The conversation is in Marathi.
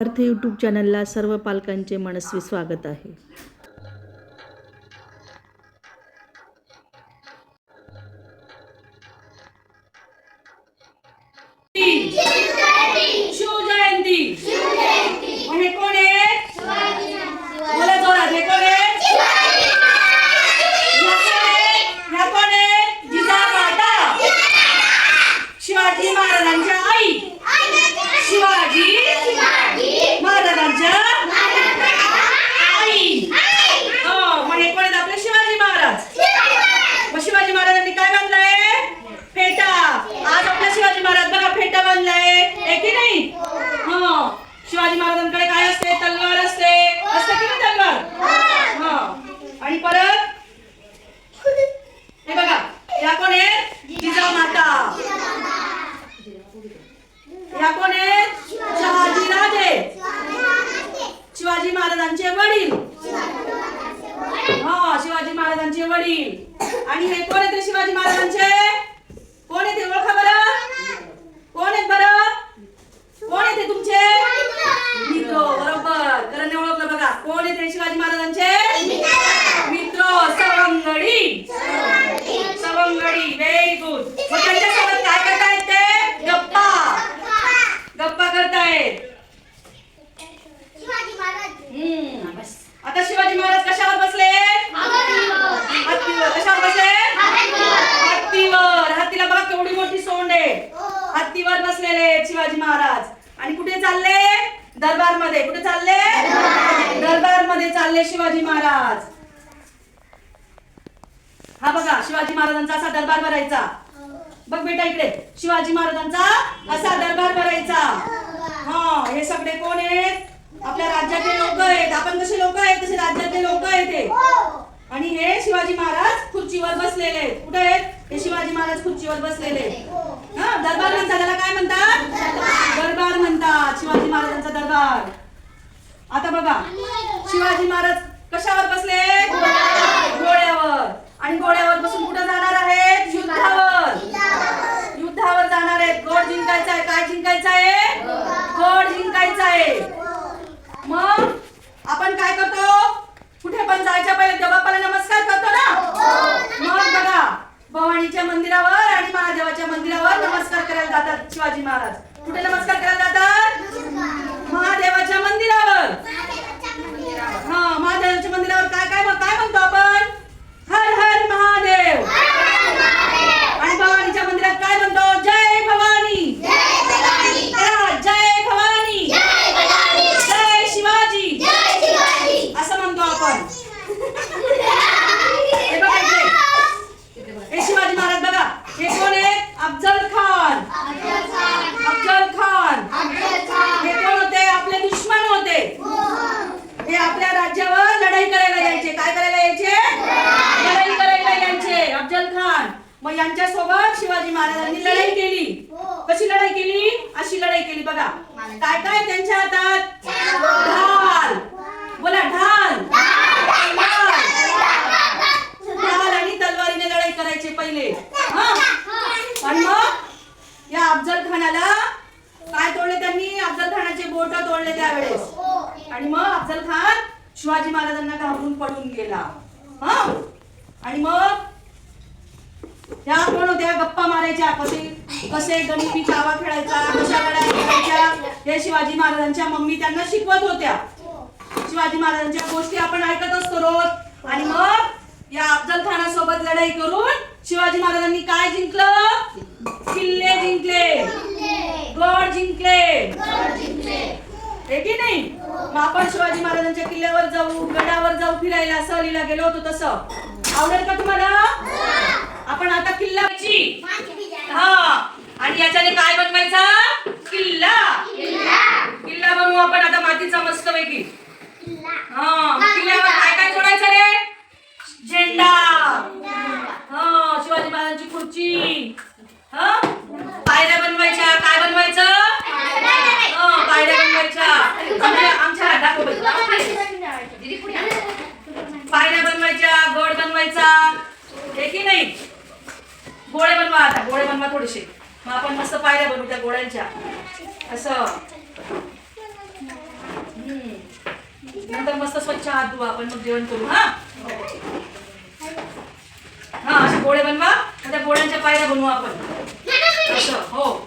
अर्थ यूट्यूब चॅनलला सर्व पालकांचे मनस्वी स्वागत आहे शिवजयंती मग हे कोण आहेत बोला जोरात हे कोण आहेत ह्या कोण आहेत? ह्या कोण आहेत? जिजामाता शिवाजी महाराजांच्या आई शिवाजी महाराजांच्या आई हो मग हे कोण आहेत आपले शिवाजी महाराज मग शिवाजी महाराजांनी काय बांधलंय फेटा आज आपला शिवाजी महाराज बघा फेटा बांधलाय आहे की नाही हो शिवाजी महाराजांकडे काय असते तलवार असते असते की नाही तलवार हो आणि परत हे बघा या कोण आहेत जिजामाता ह्या कोण आहेत शहाजी राजे. शिवाजी महाराजांचे वडील. हा शिवाजी महाराजांचे वडील. आणि हे कोण आहेत शिवाजी महाराजांचे? कोण आहेत ओळखा बरं कोण आहेत बरं कोण आहेत हे तुमचे मित्र बरोबर कारण ओळखलं बघा कोण आहेत हे शिवाजी महाराजांचे मित्र सवंगडी सवंगडी व्हेरी गुड मग त्यांच्यासोबत काय करतायत ते गप्पा गप्पा करतायत हम्म. आता शिवाजी महाराज कशावर बसले? हत्तीवर कशावर बसले? हत्तीवर हत्तीला बघा केवढी मोठी सोंड आहे. हत्तीवर बसलेले आहेत शिवाजी महाराज. आणि कुठे चालले? दरबारमध्ये कुठे चालले? दरबारमध्ये चालले शिवाजी महाराज. हा बघा शिवाजी महाराजांचा असा दरबार भरायचा. बघ बेटा इकडे. शिवाजी महाराजांचा असा दरबार भरायचा. हा हे सगळे कोण आहेत? आपल्या राज्यातले लोक आहेत. आपण कसे लोक आहेत? तसे राज्यातले लोक आहेत हे. आणि हे शिवाजी महाराज खुर्चीवर बसलेले आहेत. कुठे आहेत? हे शिवाजी महाराज खुर्चीवर बसलेले आहेत. हा. दरबार म्हणतात. त्याला काय म्हणतात? दरबार. म्हणतात. शिवाजी महाराजांचा दरबार. आता बघा. शिवाजी महाराज कशावर बसले घोड्यावर. आणि घोड्यावर बसून कुठं जाणार आहेत? युद्धावर. युद्धावर. जाणार आहेत. गोड जिंकायचा आहे. काय जिंकायचं आहे? गोड जिंकायचं आहे. मग आपण काय करतो? कुठे पण जायच्या पहिले देव बाप्पाला नमस्कार करतो ना? मग बघा भवानीच्या मंदिरावर आणि महादेवाच्या मंदिरावर नमस्कार करायला जातात शिवाजी महाराज. कुठे नमस्कार करायला जातात महादेवाच्या मंदिरावर हा महादेवाच्या मंदिरावर काय काय काय म्हणतो आपण हर हर महादेव आणि भवानीच्या मंदिरात काय म्हणतो जय भवानी करा, जय भवानी जय शिवाजी असं म्हणतो आपण हे बघा इकडे हे शिवाजी महाराज बघा हे कोण आहेत अफजल खान अफजल खान हे कोण होते आपले दुश्मन होते हे आपल्या राज्यावर लढाई करायला यायचे काय करायला यायचे लढाई करायला यायचे अफजल खान मग यांच्या सोबत शिवाजी महाराजांनी लढाई केली. कशी लढाई केली? अशी लढाई केली बघा. काय काय? त्यांच्या हातात ढाल. बोला ढाल. ढाल. आणि तलवारीने लढाई करायचे पहिले. हा? आणि मग या अफजल खानाला काय तोडले त्यांनी? अफजल खानाचे बोट तोडले त्यावेळेस. आणि मग अफजल खान शिवाजी महाराजांना घाबरून पडून गेला. हा? आणि मग त्या कोण होत्या गप्पा मारायच्या कसे कसे गणिती चावा खेळायचा कशा लढाई करायच्या. हे शिवाजी महाराजांच्या मम्मी त्यांना शिकवत होत्या. शिवाजी महाराजांच्या गोष्टी आपण ऐकत असतो रोज. आणि मग या अफजल खानासोबत लढाई करून शिवाजी महाराजांनी काय जिंकलं? किल्ले जिंकले. गड जिंकले. हे की नाही? मग आपण शिवाजी महाराजांच्या किल्ल्यावर जाऊ गडावर जाऊ फिरायला सहलीला गेलो होतो तसं. आवडेल का तुम्हाला? आपण आता किल्ल्याची हा. आणि याच्याने काय बनवायचा? किल्ला. किल्ला. बनवू आपण आता मातीचा मस्त पैकी हा. असे मग आपण मस्त पायऱ्या बनवू त्या गोळ्यांच्या. असं. नंतर मस्त स्वच्छ हात धुवा आपण मग जेवण करू हा? हा असे गोळे बनवा त्या गोळ्यांच्या पायऱ्या बनवू आपण. असं हो.